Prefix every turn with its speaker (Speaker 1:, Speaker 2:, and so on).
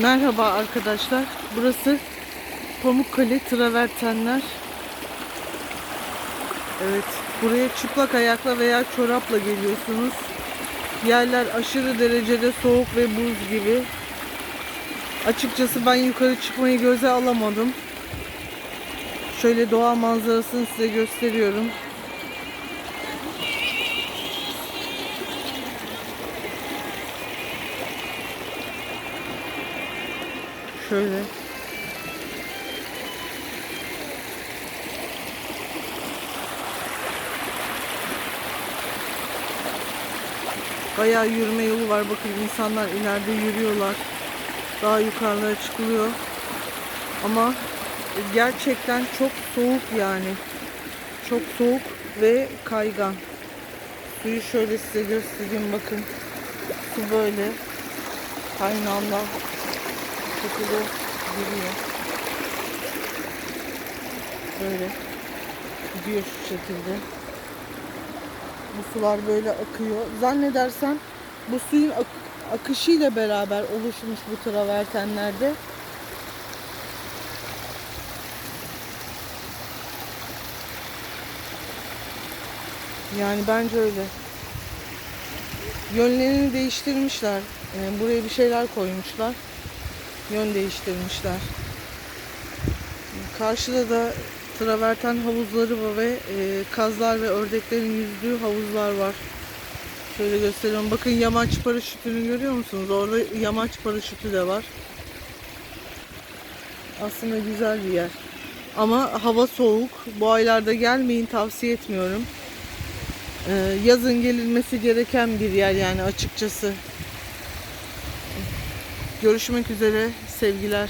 Speaker 1: Merhaba arkadaşlar. Burası Pamukkale Travertenler. Evet, buraya çıplak ayakla veya çorapla geliyorsunuz. Yerler aşırı derecede soğuk ve buz gibi. Açıkçası ben yukarı çıkmayı göze alamadım. Şöyle doğa manzarasını size gösteriyorum. Şöyle. Bayağı yürüme yolu var. Bakın insanlar ileride yürüyorlar. Daha yukarılara çıkılıyor. Ama gerçekten çok soğuk yani. Çok soğuk ve kaygan. Suyu şöyle size göstereyim bakın. Su böyle kaynağından şekilde giriyor. Böyle gidiyor şu şekilde. Bu sular böyle akıyor. Zannedersem bu suyun ak- akışıyla beraber oluşmuş bu travertenlerde. Yani bence öyle. Yönlerini değiştirmişler. Ee, buraya bir şeyler koymuşlar. Yön değiştirmişler. Karşıda da traverten havuzları ve e, kazlar ve ördeklerin yüzdüğü havuzlar var. Şöyle gösteriyorum. Bakın yamaç paraşütünü görüyor musunuz? Orada yamaç paraşütü de var. Aslında güzel bir yer. Ama hava soğuk. Bu aylarda gelmeyin tavsiye etmiyorum. Ee, yazın gelinmesi gereken bir yer yani açıkçası. Görüşmek üzere sevgiler.